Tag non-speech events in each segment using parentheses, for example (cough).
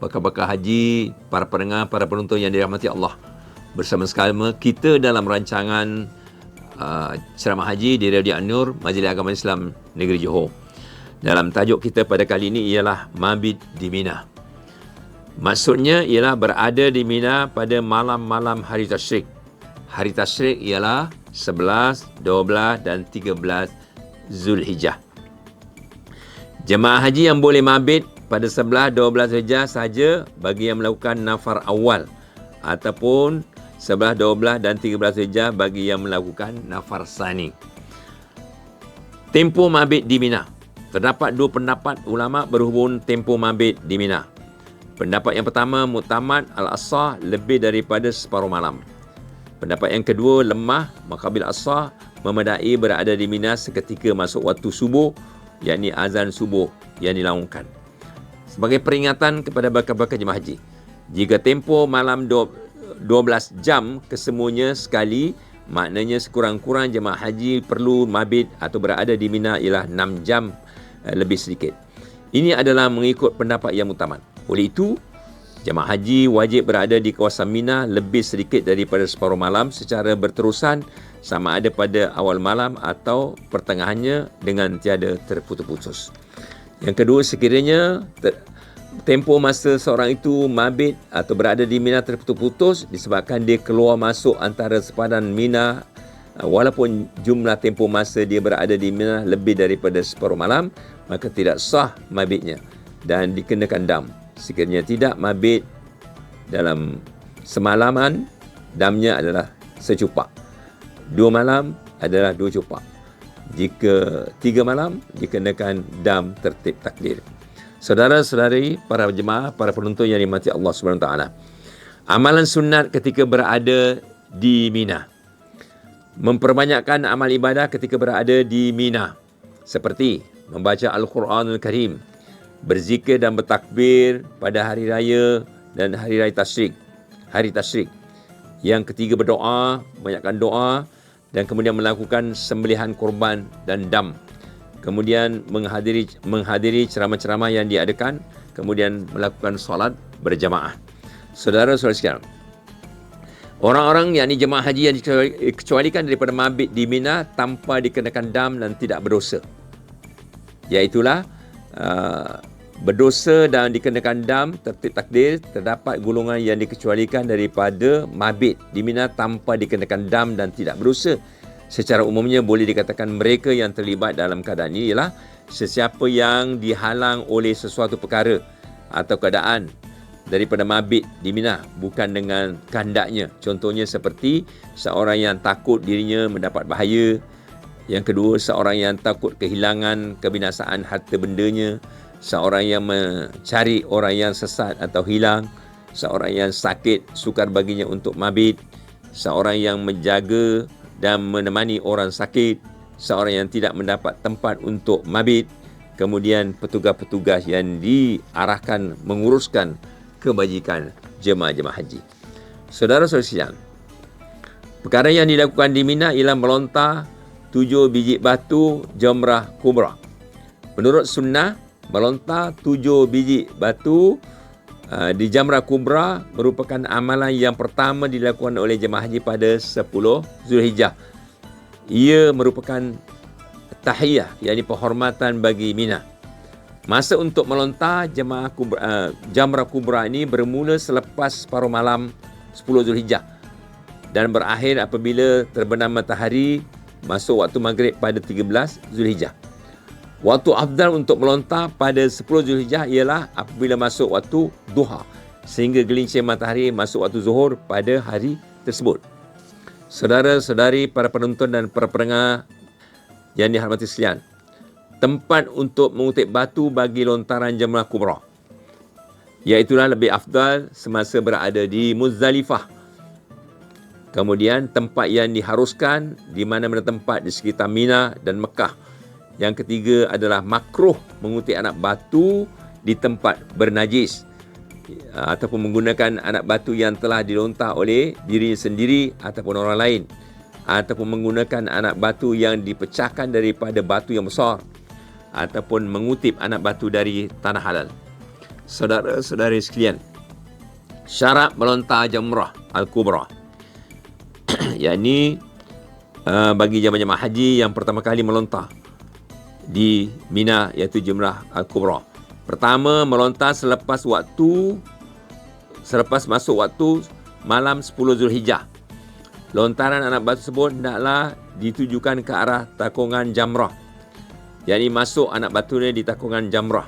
bakal-bakal haji, para pendengar, para penonton yang dirahmati Allah. Bersama-sama kita dalam rancangan uh, ceramah haji di Radio An-Nur, Majlis Agama Islam Negeri Johor. Dalam tajuk kita pada kali ini ialah Mabit di Mina. Maksudnya ialah berada di Mina pada malam-malam hari tasyrik. Hari tasyrik ialah 11, 12 dan 13 Zulhijjah. Jemaah haji yang boleh mabit pada 11, 12 Zulhijjah saja bagi yang melakukan nafar awal ataupun 11, 12 dan 13 Zulhijjah bagi yang melakukan nafar sani. Tempoh mabit di Mina. Terdapat dua pendapat ulama berhubung tempoh mabit di Mina. Pendapat yang pertama, Muktamad Al-Asah lebih daripada separuh malam. Pendapat yang kedua, lemah Makabil Asah memadai berada di Mina seketika masuk waktu subuh, yakni azan subuh yang dilaungkan. Sebagai peringatan kepada bakal-bakal jemaah haji, jika tempoh malam 12 jam kesemuanya sekali, maknanya sekurang-kurang jemaah haji perlu mabit atau berada di Mina ialah 6 jam eh, lebih sedikit. Ini adalah mengikut pendapat yang utama. Oleh itu, jemaah haji wajib berada di kawasan Mina lebih sedikit daripada separuh malam secara berterusan sama ada pada awal malam atau pertengahannya dengan tiada terputus-putus. Yang kedua, sekiranya tempoh masa seorang itu mabit atau berada di Mina terputus-putus disebabkan dia keluar masuk antara sepadan Mina uh, walaupun jumlah tempoh masa dia berada di Mina lebih daripada separuh malam maka tidak sah mabitnya dan dikenakan dam. Sekiranya tidak mabit dalam semalaman damnya adalah secupak. Dua malam adalah dua cupak jika tiga malam dikenakan dam tertib takdir Saudara-saudari, para jemaah, para penonton yang dimati Allah SWT. Amalan sunat ketika berada di Mina. Memperbanyakkan amal ibadah ketika berada di Mina. Seperti membaca Al-Quranul Karim, berzikir dan bertakbir pada hari raya dan hari raya tasyrik. Hari tasyrik. Yang ketiga berdoa, banyakkan doa dan kemudian melakukan sembelihan korban dan dam kemudian menghadiri menghadiri ceramah-ceramah yang diadakan, kemudian melakukan solat berjamaah. Saudara-saudara sekalian, orang-orang yang ini jemaah haji yang dikecualikan daripada mabit di Mina tanpa dikenakan dam dan tidak berdosa. Iaitulah uh, berdosa dan dikenakan dam tertib takdir terdapat golongan yang dikecualikan daripada mabit di Mina tanpa dikenakan dam dan tidak berdosa. Secara umumnya boleh dikatakan mereka yang terlibat dalam keadaan ini ialah sesiapa yang dihalang oleh sesuatu perkara atau keadaan daripada mabit di Mina bukan dengan kehendaknya. Contohnya seperti seorang yang takut dirinya mendapat bahaya. Yang kedua seorang yang takut kehilangan kebinasaan harta bendanya seorang yang mencari orang yang sesat atau hilang seorang yang sakit sukar baginya untuk mabit seorang yang menjaga dan menemani orang sakit, seorang yang tidak mendapat tempat untuk mabit, kemudian petugas-petugas yang diarahkan menguruskan kebajikan jemaah-jemaah haji. Saudara-saudara sekalian, perkara yang dilakukan di Mina ialah melontar tujuh biji batu jamrah kubra. Menurut sunnah, melontar tujuh biji batu Uh, di Jamrah Kubra merupakan amalan yang pertama dilakukan oleh jemaah haji pada 10 Zulhijjah. Ia merupakan tahiyah, yakni penghormatan bagi Mina. Masa untuk melontar jemaah Kubra, uh, Jamrah Kubra ini bermula selepas separuh malam 10 Zulhijjah dan berakhir apabila terbenam matahari masuk waktu maghrib pada 13 Zulhijjah. Waktu afdal untuk melontar pada 10 Zulhijjah ialah apabila masuk waktu duha sehingga gelincir matahari masuk waktu zuhur pada hari tersebut. Saudara-saudari para penonton dan para pendengar yang dihormati sekalian, tempat untuk mengutip batu bagi lontaran jemaah kubra. Iaitulah lebih afdal semasa berada di Muzdalifah. Kemudian tempat yang diharuskan di mana-mana tempat di sekitar Mina dan Mekah. Yang ketiga adalah makruh mengutip anak batu di tempat bernajis ataupun menggunakan anak batu yang telah dilontar oleh diri sendiri ataupun orang lain ataupun menggunakan anak batu yang dipecahkan daripada batu yang besar ataupun mengutip anak batu dari tanah halal. Saudara-saudari sekalian, syarat melontar jamrah al-kubra. (clears throat) yakni uh, bagi jemaah-jemaah haji yang pertama kali melontar di Mina iaitu jamrah al-kubra. Pertama melontar selepas waktu selepas masuk waktu malam 10 Zulhijjah lontaran anak batu tersebut hendaklah ditujukan ke arah takungan jamrah. Ini masuk anak batu ni di takungan jamrah.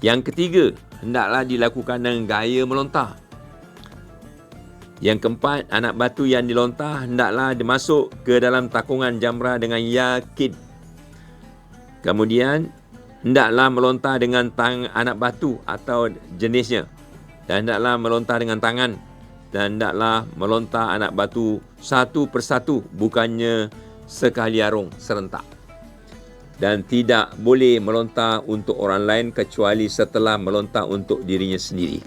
Yang ketiga, hendaklah dilakukan dengan gaya melontar. Yang keempat, anak batu yang dilontar hendaklah dimasuk ke dalam takungan jamrah dengan yakin. Kemudian, hendaklah melontar dengan tang anak batu atau jenisnya. Dan hendaklah melontar dengan tangan dan hendaklah melontar anak batu satu persatu bukannya sekali arung serentak dan tidak boleh melontar untuk orang lain kecuali setelah melontar untuk dirinya sendiri.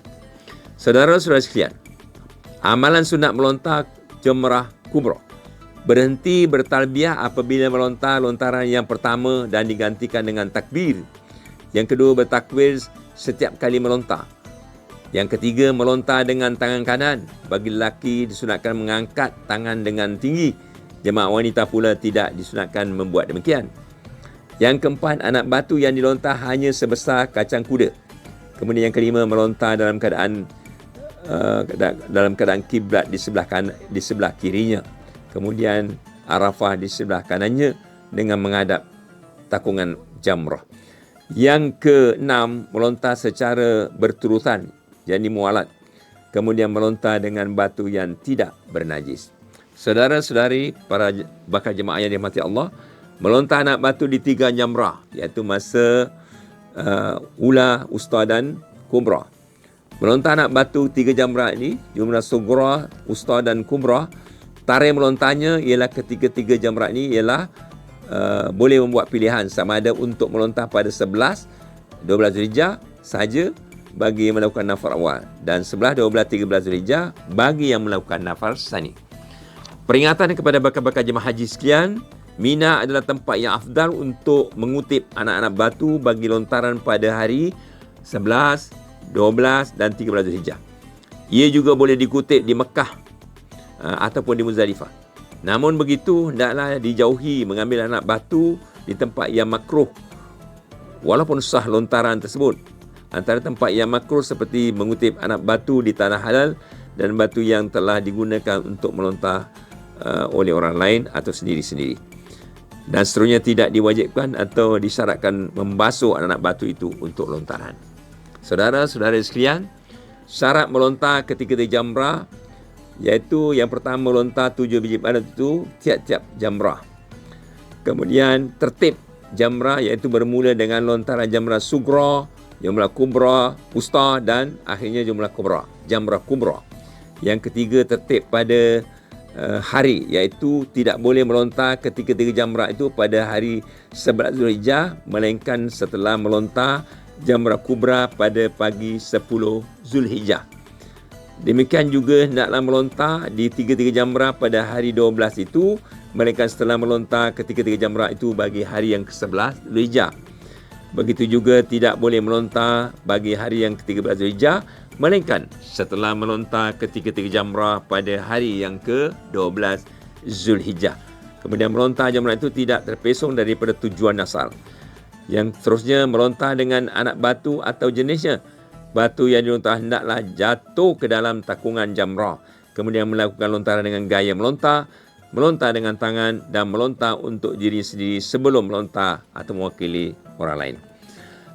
Saudara-saudara sekalian, amalan sunat melontar jemrah kubra berhenti bertalbiah apabila melontar lontaran yang pertama dan digantikan dengan takbir. Yang kedua bertakwir setiap kali melontar. Yang ketiga, melontar dengan tangan kanan. Bagi lelaki disunatkan mengangkat tangan dengan tinggi. Jemaah wanita pula tidak disunatkan membuat demikian. Yang keempat, anak batu yang dilontar hanya sebesar kacang kuda. Kemudian yang kelima, melontar dalam keadaan uh, dalam keadaan kiblat di sebelah kan di sebelah kirinya. Kemudian Arafah di sebelah kanannya dengan menghadap takungan jamrah. Yang keenam, melontar secara berturutan yakni mualat kemudian melontar dengan batu yang tidak bernajis. Saudara-saudari para bakal jemaah yang dimati Allah melontar anak batu di tiga jamrah iaitu masa uh, ula usta dan kubra. Melontar anak batu tiga jamrah ini jumlah sugra usta dan kubra tarikh melontarnya ialah ketiga-tiga jamrah ini ialah uh, boleh membuat pilihan sama ada untuk melontar pada 11 12 Zulhijjah saja bagi yang melakukan nafar awal dan sebelah 12 13 Zulhijjah bagi yang melakukan nafar sani. Peringatan kepada bakal-bakal jemaah haji sekalian, Mina adalah tempat yang afdal untuk mengutip anak-anak batu bagi lontaran pada hari 11, 12 dan 13 Zulhijjah. Ia juga boleh dikutip di Mekah ataupun di Muzdalifah. Namun begitu, hendaklah dijauhi mengambil anak batu di tempat yang makruh walaupun sah lontaran tersebut Antara tempat yang makruh seperti mengutip anak batu di tanah halal dan batu yang telah digunakan untuk melontar uh, oleh orang lain atau sendiri-sendiri. Dan seterusnya tidak diwajibkan atau disyaratkan membasuh anak-anak batu itu untuk lontaran. Saudara-saudara sekalian, syarat melontar ketika di jamrah iaitu yang pertama melontar tujuh biji padat itu tiap-tiap jamrah. Kemudian tertib jamrah iaitu bermula dengan lontaran jamrah sugra, jumlah kubra, usta dan akhirnya jumlah kubra, jamrah kubra. Yang ketiga tertib pada uh, hari iaitu tidak boleh melontar ketika tiga jamrah itu pada hari 11 Zulhijjah melainkan setelah melontar jamrah kubra pada pagi 10 Zulhijjah. Demikian juga hendaklah melontar di tiga-tiga jamrah pada hari 12 itu melainkan setelah melontar ketika tiga jamrah itu bagi hari yang ke-11 Zulhijjah. Begitu juga tidak boleh melontar bagi hari yang ke-13 Zulhijjah melainkan setelah melontar ketiga-tiga jamrah pada hari yang ke-12 Zulhijjah. Kemudian melontar jamrah itu tidak terpesong daripada tujuan asal. Yang seterusnya melontar dengan anak batu atau jenisnya. Batu yang dilontar hendaklah jatuh ke dalam takungan jamrah. Kemudian melakukan lontaran dengan gaya melontar, melontar dengan tangan dan melontar untuk diri sendiri sebelum melontar atau mewakili orang lain.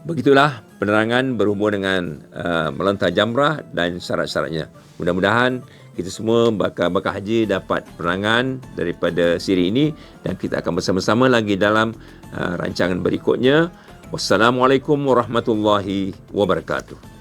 Begitulah penerangan berhubung dengan uh, melontar jamrah dan syarat-syaratnya. Mudah-mudahan kita semua bakal-bakal haji dapat penerangan daripada siri ini dan kita akan bersama-sama lagi dalam uh, rancangan berikutnya. Wassalamualaikum warahmatullahi wabarakatuh.